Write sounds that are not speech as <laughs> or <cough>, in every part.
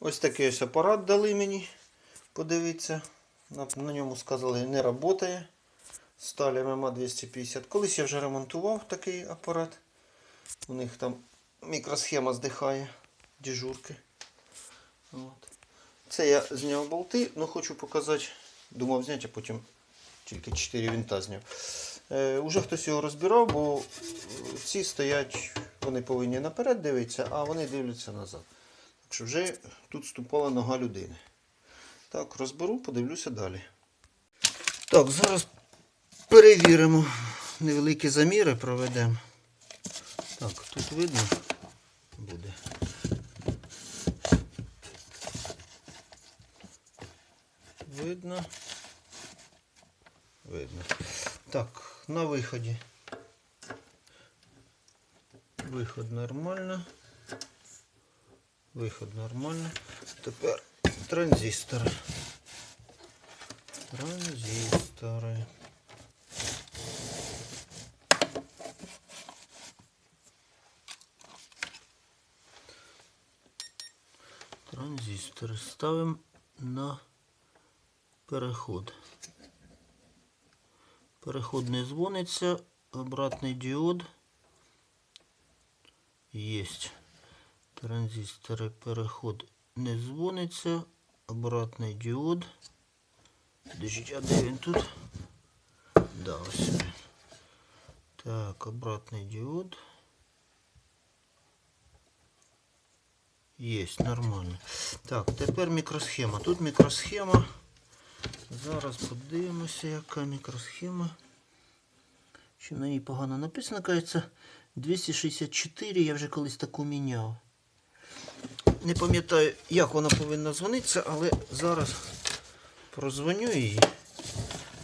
Ось такий ось апарат дали мені. Подивіться. На, ньому сказали, не працює. Сталь ММА 250. Колись я вже ремонтував такий апарат. У них там мікросхема здихає дежурки. От. Це я зняв болти, але хочу показати. Думав зняти, а потім тільки 4 винта зняв. Е, уже хтось його розбирав, бо ці стоять, вони повинні наперед дивитися, а вони дивляться назад. Що вже тут ступала нога людини. Так, розберу, подивлюся далі. Так, зараз перевіримо. Невеликі заміри проведемо. Так, тут видно буде. Видно. Видно. Так, на виході. Виход нормально. Виход нормально. Тепер транзистори. Транзистори. Транзистори ставимо на переход. Переход не дзвониться, обратний діод Есть. Транзистори переход не дзвониться, обратний діод. Подождіть, а тут? Да, ось. Так, обратний діод. Есть, нормально. Так, тепер мікросхема. Тут мікросхема. Зараз подивимося, яка мікросхема. Що на ній погано написано, кажеться, 264, я вже колись таку міняв. Не пам'ятаю, як вона повинна дзвонитися, але зараз прозвоню її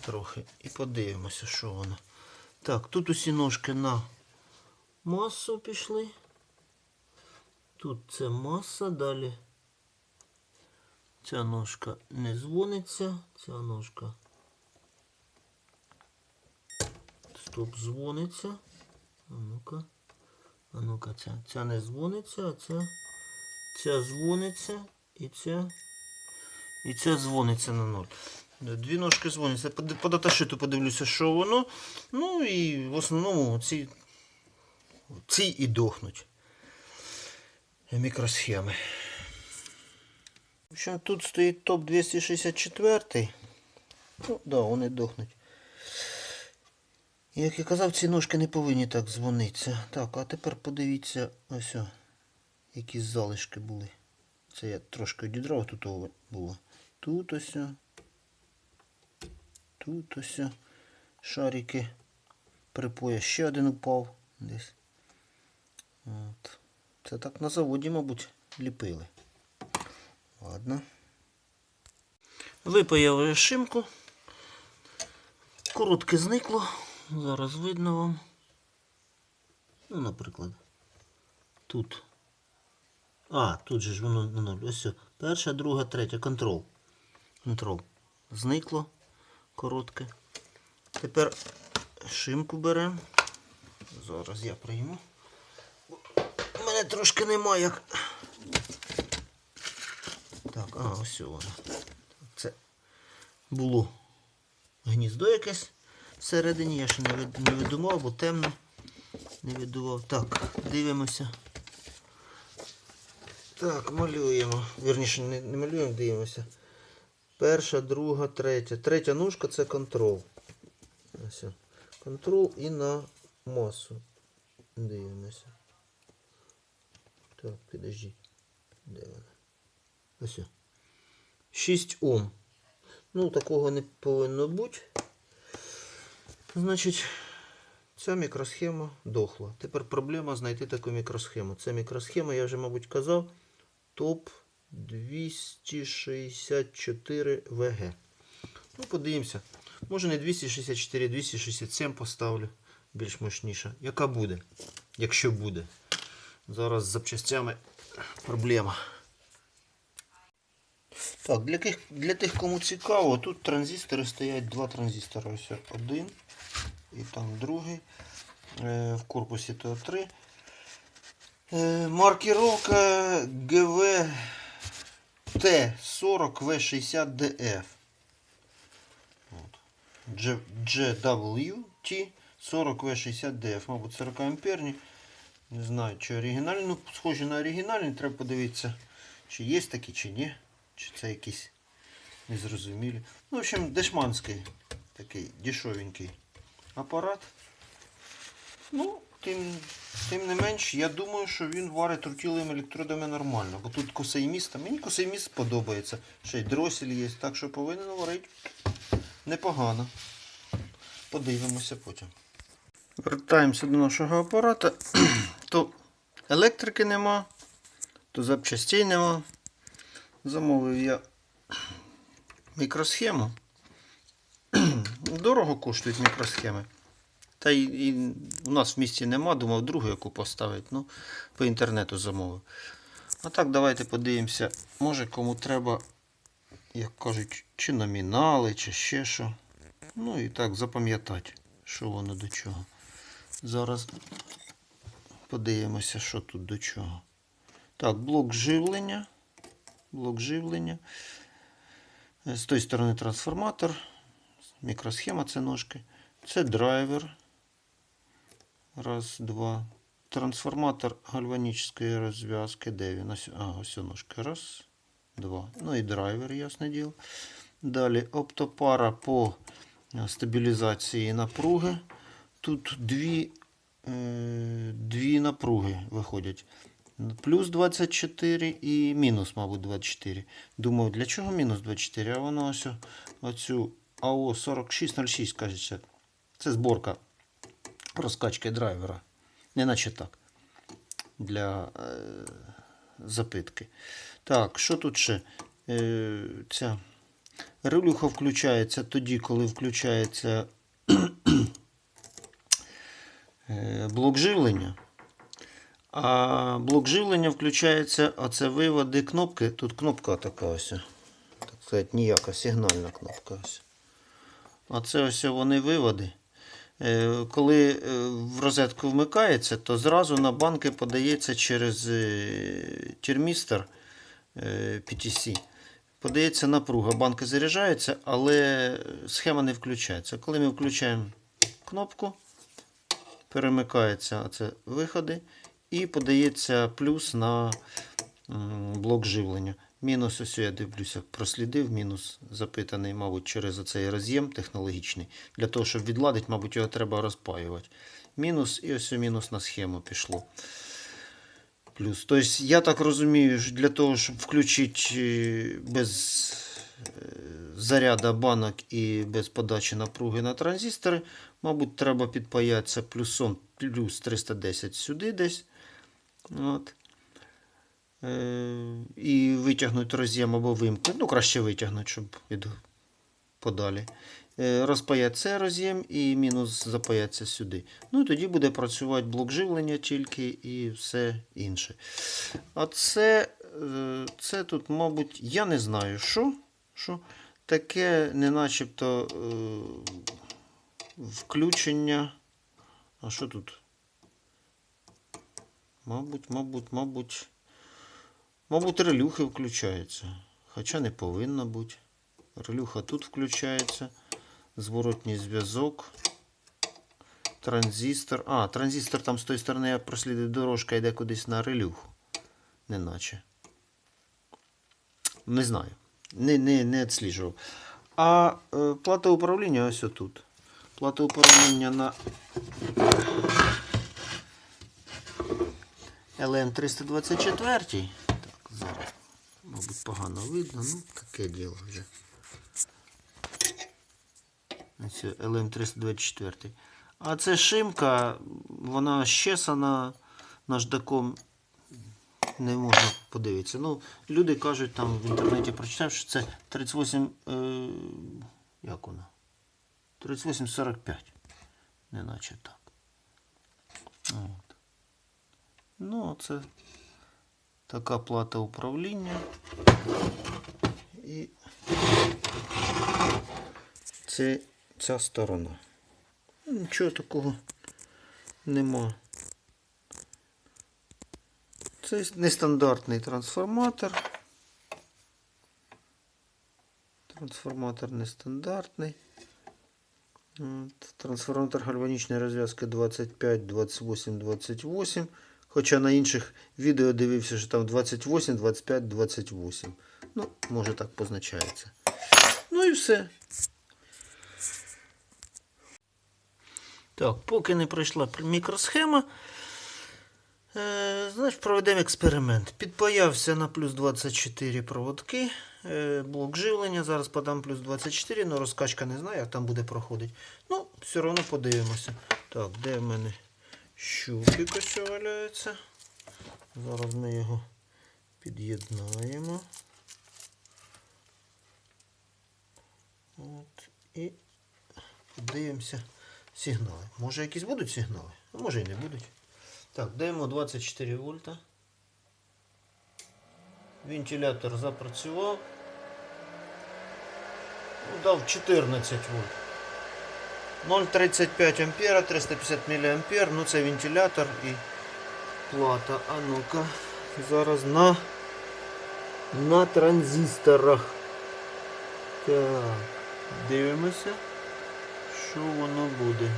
трохи і подивимося, що вона. Так, тут усі ножки на масу пішли. Тут це маса, далі. Ця ножка не дзвониться, ця ножка. Стоп, дзвониться. А ну-ка. А ну-ка, ця. Ця не дзвониться, а ця. Ця дзвониться і ця. І ця дзвониться на ноль. Дві ножки дзвоняться. По, даташиту подивлюся, що воно. Ну і в основному ці, ці і дохнуть. Мікросхеми. В общем, тут стоїть топ 264. Ну, да, вони дохнуть. Як я казав, ці ножки не повинні так дзвонитися. Так, а тепер подивіться ось, о, які залишки були. Це я трошки одідрав, тут було. Тут ось. Тут ось шарики припоя. Ще один упав десь. От. Це так на заводі, мабуть, ліпили. Ладно. Випаяв шимку. Коротке зникло. Зараз видно вам. Ну, наприклад. Тут. А, тут же ж воно на ноль. Ось. все. Перша, друга, третя. Контрол. Контрол. Зникло. Коротке. Тепер шимку беремо. Зараз я прийму. У мене трошки немає як. Так, а, ось воно. Це було гніздо якесь всередині. Я ще не, видумав, бо темно. Не видував. Так, дивимося. Так, малюємо. Вірніше, не, не малюємо, дивимося. Перша, друга, третя. Третя ножка це контрол. Контрол і на масу. Дивимося. Так, підождіть. Де вона? Ось. 6 Ом. Ну, такого не повинно бути. Значить, ця мікросхема дохла. Тепер проблема знайти таку мікросхему. Це мікросхема, я вже, мабуть, казав, топ 264 ВГ. Ну, подивимося. Може не 264, 267 поставлю. Більш мощніша. Яка буде? Якщо буде. Зараз з запчастями проблема. Так, для тих, для тих, кому цікаво, тут транзистори стоять, два транзистори. Ось один і там другий. Е, в корпусі ТО3. Е, маркировка ГВ T40V60DF. GWT 40V60DF. Мабуть, 40 амперні. Не знаю, чи оригінальні. Ну, схожі на оригінальні, треба подивитися, чи є такі, чи ні. Чи це якісь незрозумілі. Ну, в общем, дешманський такий дешевенький апарат. Ну, тим, тим не менш, я думаю, що він варить рутіловими електродами нормально. Бо тут косейміст, мені косейміст подобається. Ще й дросель є, так що повинен варити непогано. Подивимося потім. Вертаємося до нашого апарата. <clears throat> то електрики нема, то запчастей нема. Замовив я мікросхему. <clears throat> Дорого коштують мікросхеми. Та й, і у нас в місті нема, думав другу яку поставити. Ну, по інтернету замовив. А так, давайте подивимося. Може кому треба, як кажуть, чи номінали, чи ще що. Ну і так запам'ятати, що воно до чого. Зараз подивимося, що тут до чого. Так, блок живлення. Блок живлення. З тої сторони трансформатор. Мікросхема це ножки. Це драйвер. Раз, два. Трансформатор гальванічної розв'язки. Де він? А, ось ножки. Раз, два. Ну і драйвер, ясне діло. Далі оптопара по е, стабілізації напруги. Тут дві, дві напруги виходять. Плюс 24 і мінус, мабуть, 24. Думаю, для чого мінус 24? А воно ось оцю АО 4606, кажеться. Це зборка розкачки драйвера. Не наче так. Для е, запитки. Так, що тут ще? Е, ця релюха включається тоді, коли включається <clears throat> е, блок живлення. А блок живлення включається, оце виводи кнопки. Тут кнопка така ось. Так сказати, ніяка сигнальна кнопка ось. А це ось вони виводи. Е, Коли е, в розетку вмикається, то зразу на банки подається через е, термістор е, PTC. Подається напруга. Банки заряджаються, але схема не включається. Коли ми включаємо кнопку, перемикаються оце виходи і подається плюс на блок живлення. Мінус, ось я дивлюся, прослідив, мінус запитаний, мабуть, через оцей роз'єм технологічний. Для того, щоб відладити, мабуть, його треба розпаювати. Мінус і ось мінус на схему пішло. Плюс. Тобто, я так розумію, що для того, щоб включити е, без е, заряду банок і без подачі напруги на транзистори, мабуть, треба підпаятися плюсом плюс 310 сюди десь. От. Е, і витягнути роз'єм або вимкнути. Ну, краще витягнути, щоб від подалі. Е, розпаяти цей роз'єм і мінус запаятися сюди. Ну і тоді буде працювати блок живлення тільки і все інше. А це, е, це тут, мабуть, я не знаю, що. що таке, не начебто включення. А що тут? Мабуть, мабуть, мабуть. Мабуть, релюхи включаються. Хоча не повинно бути. Релюха тут включається. Зворотній зв'язок. Транзистор. А, транзистор там з тої сторони я прослідив дорожка йде кудись на релюху. Неначе. Не знаю. Не, не, не відсліджував. А е, плата управління ось отут. Плата управління на ЛМ324. Мабуть, погано видно, ну таке діло вже. Ось ЛМ324. А це шимка, вона щесана наждаком. Не можна подивитися. Ну, люди кажуть, там в інтернеті прочитав, що це 38. Е, як воно? 3845. Неначе так. От. Ну, це така плата управління. І це ця сторона. Нічого такого нема. Це нестандартний трансформатор. Трансформатор нестандартний. Трансформатор гальванічної розв'язки 25, 28, 28. Хоча на інших відео дивився, що там 28, 25, 28. Ну, може так позначається. Ну і все. Так, поки не пройшла мікросхема, е, значить проведемо експеримент. Підпаявся на плюс 24 проводки. Е, блок живлення. Зараз подам плюс 24, але розкачка не знаю, як там буде проходити. Ну, все одно подивимося. Так, де в мене щупик ось валяється. Зараз ми його під'єднаємо. От, і подивимося сигнали. Може якісь будуть сигнали? А може і не будуть. Так, даємо 24 вольта. Вентилятор запрацював. Ну, дав 14 вольт. 0,35 ампера, 350 мА. Ну це вентилятор і плата. А ну-ка, зараз на, на транзисторах. Так, дивимося, що воно буде.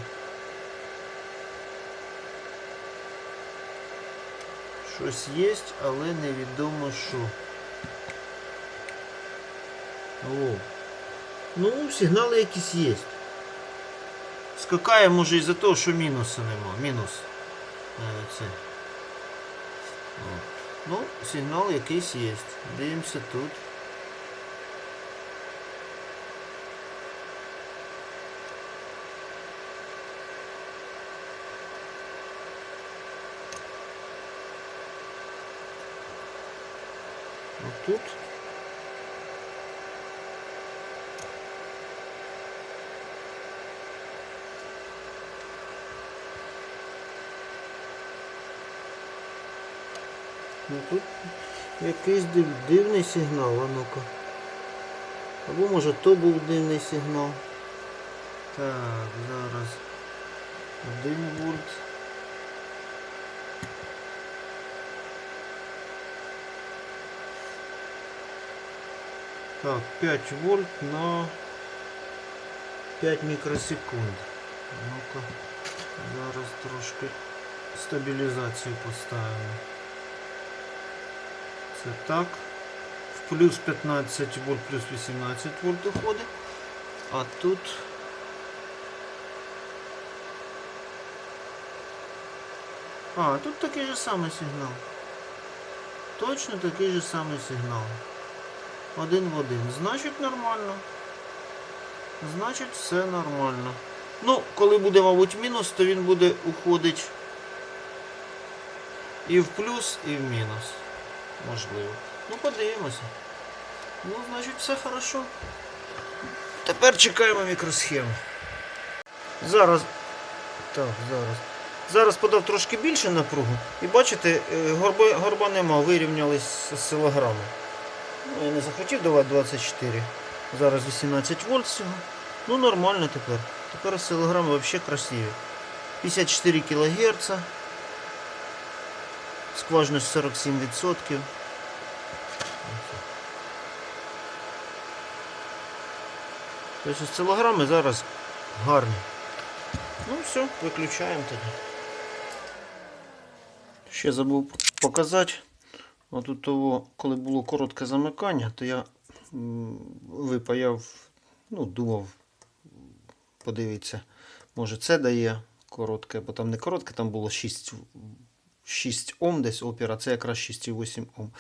Щось є, але невідомо що. О. Ну, сигнали якісь є. Скакає може із-за того, що мінуса нема. Мінус. Е, Це. Ну, сигнал якийсь є. Дивимося тут. Отут. Ну тут якийсь див, дивний сигнал, а ну-ка. Або може то був дивний сигнал. Так, зараз. Один вольт. Так, 5 вольт на 5 мікросекунд. Ну-ка, зараз трошки стабілізацію поставимо. Це так. В плюс 15 вольт, плюс 18 вольт уходить. А тут. А, тут такий же самий сигнал. Точно такий же самий сигнал. Один в один. Значить нормально. Значить все нормально. Ну, коли буде, мабуть, мінус, то він буде уходити і в плюс, і в мінус. Можливо. Ну, подивимося. Ну, значить, все хорошо. Тепер чекаємо мікросхему. Зараз. Так, зараз. Зараз подав трошки більше напругу. І бачите, е, горба, горба нема, вирівнялись з силограми. Ну, я не захотів давати 24. Зараз 18 вольт всього. Ну нормально тепер. Тепер осцилограми взагалі красиві. 54 кГц. Скважність 47%. Тобто осцилограми зараз гарні. Ну все, виключаємо тоді. Ще забув показати. От того, коли було коротке замикання, то я випаяв, ну, думав, подивіться, може це дає коротке, бо там не коротке, там було 6, 6 Ом десь опір, а це якраз 6,8 Ом.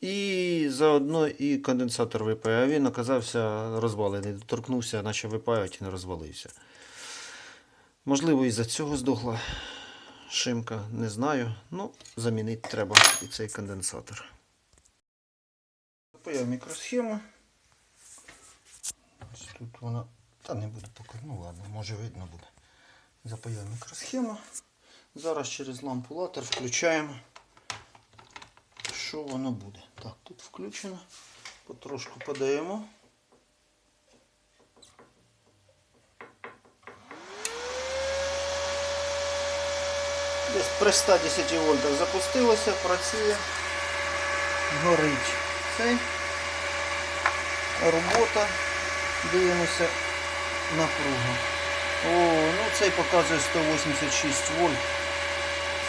І заодно і конденсатор випаяв. Він оказався розвалений. Доторкнувся, наче випаювати і не розвалився. Можливо, із-за цього здохла шимка, не знаю. Ну, замінити треба і цей конденсатор. Запаяв мікросхему. Ось тут вона. Та не буде поки. Ну ладно, може видно буде. Запаяв мікросхему. Зараз через лампу латер включаємо. Що воно буде? Так, тут включено. Потрошку подаємо. Десь при 110 вольтах запустилося, працює, горить цей. робота. Дивимося напругу. О, ну цей показує 186 вольт.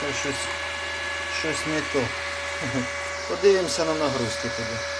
Це щось, щось не то. <laughs> Подивимося на нагрузки тоді.